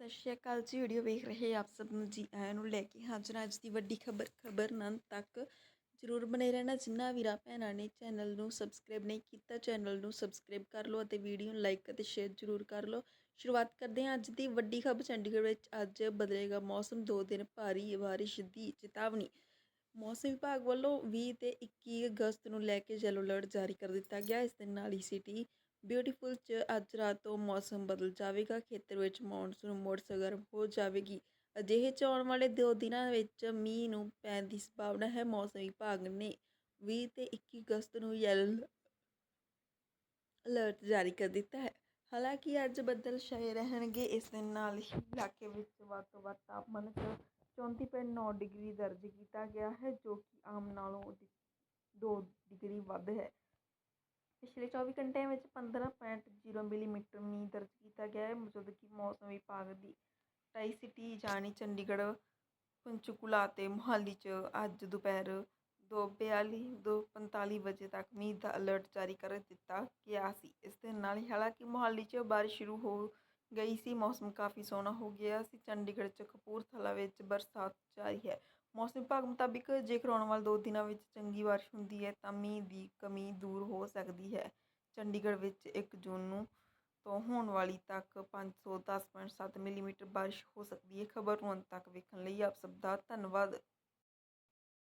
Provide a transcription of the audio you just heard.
ਸਤਿ ਸ਼੍ਰੀ ਅਕਾਲ ਜੀ ਵੀਡੀਓ ਵੇਖ ਰਹੇ ਆਪ ਸਭ ਨੂੰ ਜੀ, ਆਇਆਂ ਨੂੰ ਲੈ ਕੇ ਹਾਜ਼ਰ ਅੱਜ ਦੀ ਵੱਡੀ ਖਬਰ ਖਬਰ ਨੰਨ ਤੱਕ ਜਰੂਰ ਬਨੇ ਰਹਿਣਾ। ਜਿੰਨਾ ਵੀਰਾ ਭੈਣਾਂ ਨੇ ਚੈਨਲ ਨੂੰ ਸਬਸਕ੍ਰਾਈਬ ਨਹੀਂ ਕੀਤਾ, ਚੈਨਲ ਨੂੰ ਸਬਸਕ੍ਰਾਈਬ ਕਰ ਲਓ ਅਤੇ ਵੀਡੀਓ ਨੂੰ ਲਾਈਕ ਅਤੇ ਸ਼ੇਅਰ ਜਰੂਰ ਕਰ ਲਓ। ਸ਼ੁਰੂਆਤ ਕਰਦੇ ਹਾਂ ਅੱਜ ਦੀ ਵੱਡੀ ਖਬਰ। ਚੰਡੀਗੜ੍ਹ ਵਿੱਚ ਅੱਜ ਬਦਲੇਗਾ ਮੌਸਮ। ਦੋ ਦਿਨ ਭਾਰੀ ਬਾਰਿਸ਼ ਦੀ ਚੇਤਾਵਨੀ। ਮੌਸਮ ਵਿਭਾਗ ਵੱਲੋਂ 20 ਤੇ 21 ਅਗਸਤ ਨੂੰ ਲੈ ਕੇ ਯੈਲੋ ਅਲਰਟ ਜਾਰੀ ਕਰ ਦਿੱਤਾ ਗਿਆ। ਇਸ ਦੇ ਨਾਲ ਹੀ ਸਿਟੀ ਬਿਊਟੀਫੁਲ ਚ ਅੱਜ ਰਾਤ ਤੋਂ ਮੌਸਮ ਬਦਲ ਜਾਵੇਗਾ, ਖੇਤਰ ਵਿੱਚ ਮੌਨਸੂਨ ਮੁੜ ਸਰਗਰਮ ਹੋ ਜਾਵੇਗੀ। ਅਜਿਹੇ ਚ ਆਉਣ ਵਾਲੇ ਦੋ ਦਿਨਾਂ ਵਿੱਚ ਮੀਂਹ ਨੂੰ ਪੈਣ ਦੀ ਸੰਭਾਵਨਾ ਹੈ। ਮੌਸਮ ਵਿਭਾਗ ਨੇ 20 ਤੇ 21 ਅਗਸਤ ਨੂੰ ਯੈਲੋ ਅਲਰਟ ਜਾਰੀ ਕਰ ਦਿੱਤਾ ਹੈ। ਹਾਲਾਂਕਿ ਅੱਜ ਬੱਦਲ ਛਾਏ ਰਹਿਣਗੇ, ਇਸ ਦੇ ਨਾਲ ਹੀ ਇਲਾਕੇ ਵਿੱਚ ਵੱਧ ਤੋਂ ਵੱਧ ਤਾਪਮਾਨ 'ਚ 34.9 ਡਿਗਰੀ ਦਰਜ ਕੀਤਾ ਗਿਆ ਹੈ, ਜੋ ਕਿ ਆਮ ਨਾਲੋਂ 2 ਡਿਗਰੀ ਵੱਧ ਹੈ। ਪਿਛਲੇ 24 ਘੰਟਿਆਂ ਵਿੱਚ 15.0 ਮਿਲੀਮੀਟਰ ਮੀਂਹ ਦਰਜ ਕੀਤਾ ਗਿਆ ਹੈ ਮੌਜੂਦਗੀ ਮੌਸਮ ਵਿਭਾਗ ਦੀ ਟਾਈ ਸਿਟੀ ਜਾਣੀ ਚੰਡੀਗੜ੍ਹ, ਪੰਚਕੂਲਾ ਅਤੇ ਮੁਹਾਲੀ 'ਚ ਅੱਜ ਦੁਪਹਿਰ 2:42 2:45 ਵਜੇ ਤੱਕ ਮੀਂਹ ਦਾ ਅਲਰਟ ਜਾਰੀ ਕਰ ਦਿੱਤਾ ਗਿਆ ਸੀ। ਇਸ ਦੇ ਨਾਲ ਹੀ ਹਾਲਾਂਕਿ ਮੁਹਾਲੀ 'ਚ ਬਾਰਿਸ਼ ਸ਼ੁਰੂ ਹੋ ਗਈ ਸੀ, ਮੌਸਮ ਕਾਫੀ ਸੋਹਣਾ ਹੋ ਗਿਆ ਸੀ। ਚੰਡੀਗੜ੍ਹ 'ਚ ਕਪੂਰਥਲਾ ਵਿੱਚ ਬਰਸਾਤ ਜਾਰੀ ਹੈ। ਮੌਸਮ ਵਿਭਾਗ ਮੁਤਾਬਿਕ ਜੇਕਰ ਆਉਣ ਵਾਲੇ ਦੋ ਦਿਨਾਂ ਵਿੱਚ ਚੰਗੀ ਬਾਰਿਸ਼ ਹੁੰਦੀ ਹੈ, ਤਾਂ ਮੀਂਹ ਦੀ ਕਮੀ ਦੂਰ ਹੋ ਸਕਦੀ ਹੈ। ਚੰਡੀਗੜ੍ਹ ਵਿੱਚ 1 ਜੂਨ ਨੂੰ ਤੋਂ ਹੋਣ ਵਾਲੀ ਤੱਕ 510.7 ਮਿਲੀਮੀਟਰ ਬਾਰਿਸ਼ ਹੋ ਸਕਦੀ ਹੈ। ਖਬਰ ਨੂੰ ਅੰਤ ਤੱਕ ਵੇਖਣ ਲਈ ਆਪ ਸਭ ਦਾ ਧੰਨਵਾਦ।